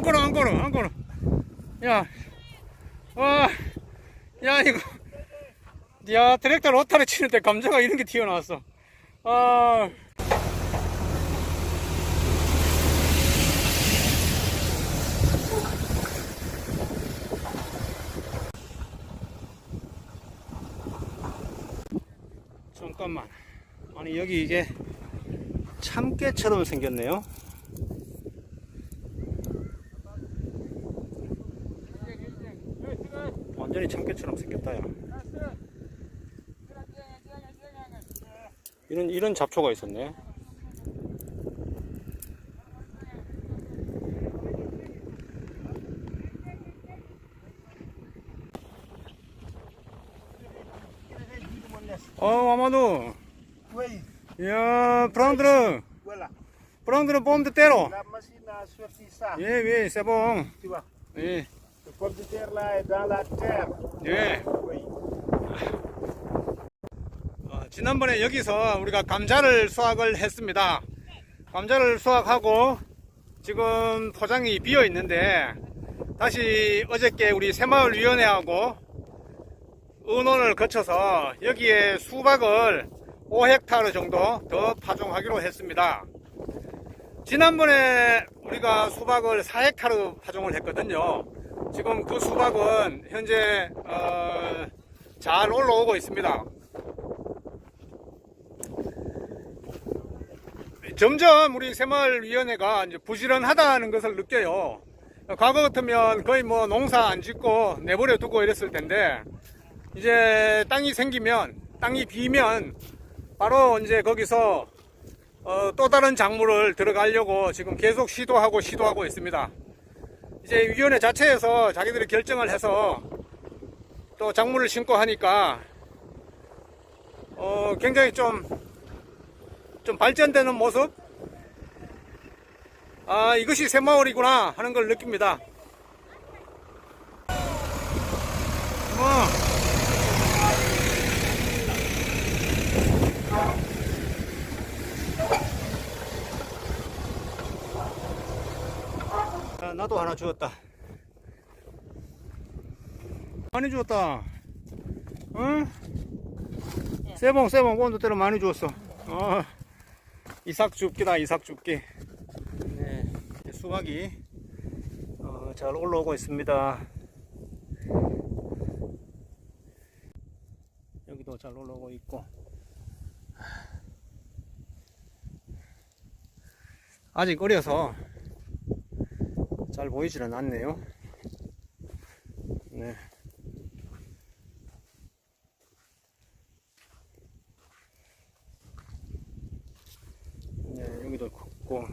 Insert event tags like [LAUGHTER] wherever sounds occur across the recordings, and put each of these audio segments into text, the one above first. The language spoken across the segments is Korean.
안 걸어, 안 걸어, 안 걸어. 야, 와, 야, 이거. 야, 트랙터 로타를 치는데 감자가 이런 게 튀어나왔어. 아. 잠깐만. 아니, 여기 이게 참깨처럼 생겼네요. 완전히 참깨처럼 생겼다, 야. 이런, 이런 잡초가 있었네. 어, 아마도. 야, 프랑드르. voilà. 프랑드르 봄드 때로. La machine a sorti ça. 예, 예, 세봉. 예, le pomme de terre là est dans la terre. 예. 어, 지난번에 여기서 우리가 감자를 수확을 했습니다. 감자를 수확하고 지금 포장이 비어 있는데 다시 어저께 우리 새마을위원회하고 의논을 거쳐서 여기에 수박을 5헥타르 정도 더 파종하기로 했습니다. 지난번에 우리가 수박을 4헥타르 파종을 했거든요. 지금 그 수박은 현재 어, 잘 올라오고 있습니다. 점점 우리 새마을위원회가 부지런하다는 것을 느껴요. 과거 같으면 거의 뭐 농사 안 짓고 내버려 두고 이랬을 텐데, 이제 땅이 생기면, 땅이 비면, 바로 이제 거기서 어, 또 다른 작물을 들어가려고 지금 계속 시도하고 시도하고 있습니다. 이제 위원회 자체에서 자기들이 결정을 해서 또 작물을 심고 하니까, 어, 굉장히 좀 좀 발전되는 모습? 아, 이것이 새마을이구나 하는 걸 느낍니다. 어. 아, 나도 하나 주었다. 많이 주었다. 응? 세봉, 세봉, 원도대로 많이 주었어. 어. 이삭 줍기다 이삭 줍기 네, 수박이 어, 잘 올라오고 있습니다 여기도 잘 올라오고 있고 아직 어려서 잘 보이지는 않네요. 네. 네, 여기도 컸고.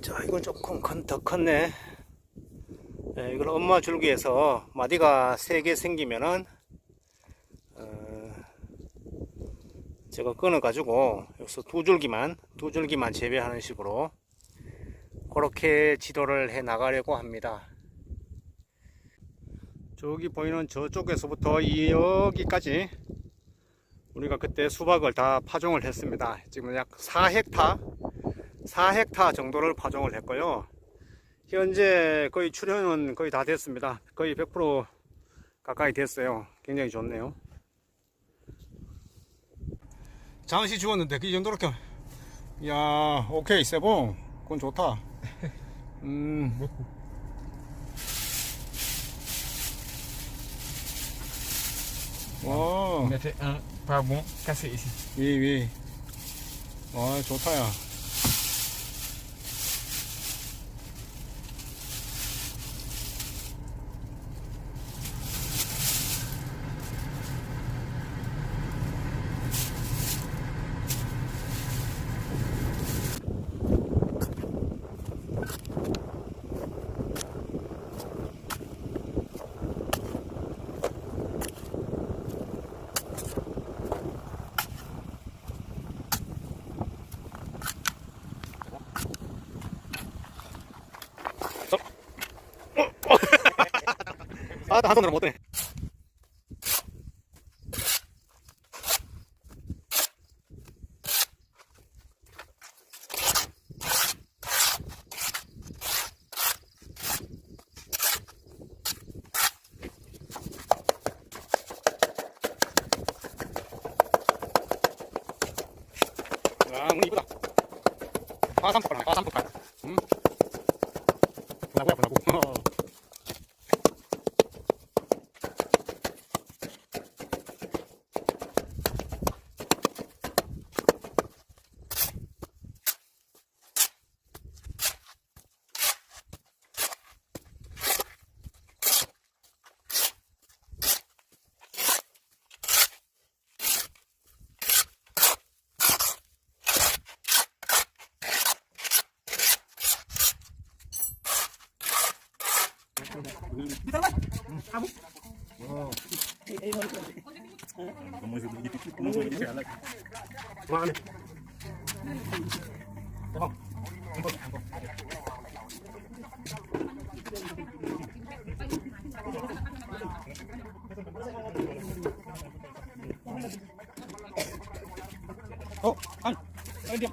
자 이건 조금 큰, 더 컸네 네, 이걸 엄마 줄기에서 마디가 세개 생기면은 어, 제가 끊어 가지고 여기서 두 줄기만 두 줄기만 재배하는 식으로 그렇게 지도를 해 나가려고 합니다. 저기 보이는 저쪽에서부터 여기까지 우리가 그때 수박을 다 파종을 했습니다. 지금 약 4헥타, 4헥타 정도를 파종을 했고요. 현재 거의 출현은 거의 다 됐습니다. 거의 100% 가까이 됐어요. 굉장히 좋네요. 잠시 죽었는데 그 정도로 이렇게 야 오케이 세봉 그건 좋다. [LAUGHS] 음. 와, un pas bon cassé ici. 위, 위. 와, 좋다, 야. 한 손으로 못 드네. 아, 문 이쁘다. 아, 삼십팔, 아, 삼십팔. 음. 분하고야, 분하고. Kamu? Oh. Oh, an. Ayo diam.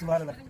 Suara lah.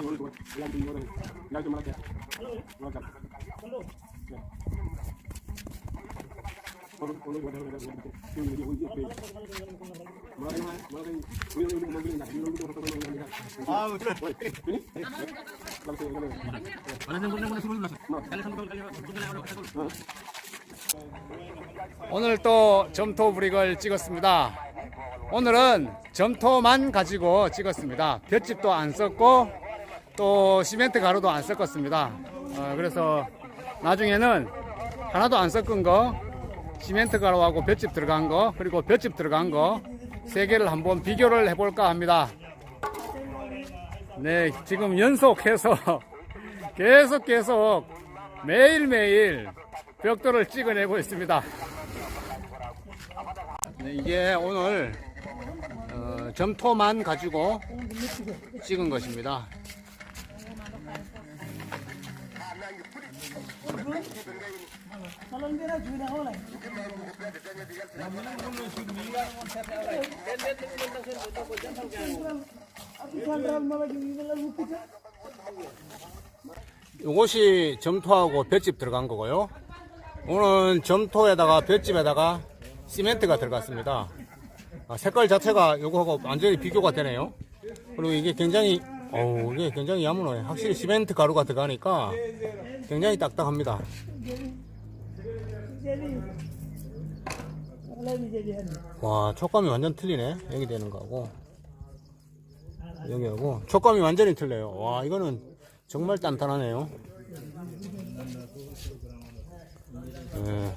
dulu saya lebih. Ini kan mana? Mata mata mata. Kuat tapi. Kanta kita sama kita kok. Lagi sini pakai. Oh, dia lo, main lagi lampung sama lo. Sama lo lo. Subhanallah. 오늘 또 점토 브릭을 찍었습니다. 오늘은 점토만 가지고 찍었습니다. 볏짚도 안 썼고 또 시멘트 가루도 안 섞었습니다. 어, 그래서 나중에는 하나도 안 섞은 거, 시멘트 가루하고 볏짚 들어간 거, 그리고 볏짚 들어간 거 세 개를 한번 비교를 해볼까 합니다. 네, 지금 연속해서 [LAUGHS] 계속 계속 매일매일 벽돌을 찍어내고 있습니다. 네, 이게 오늘 어, 점토만 가지고 찍은 것입니다. 이것이 점토하고 볏짚 들어간 거고요. 오늘 점토에다가 볏짚에다가 시멘트가 들어갔습니다. 아, 색깔 자체가 요거하고 완전히 비교가 되네요. 그리고 이게 굉장히 어우 이게 굉장히 야무네. 확실히 시멘트 가루가 들어가니까 굉장히 딱딱합니다. 와 촉감이 완전 틀리네. 여기 되는 거하고 여기하고 촉감이 완전히 틀려요. 와 이거는 정말 단단하네요. 어,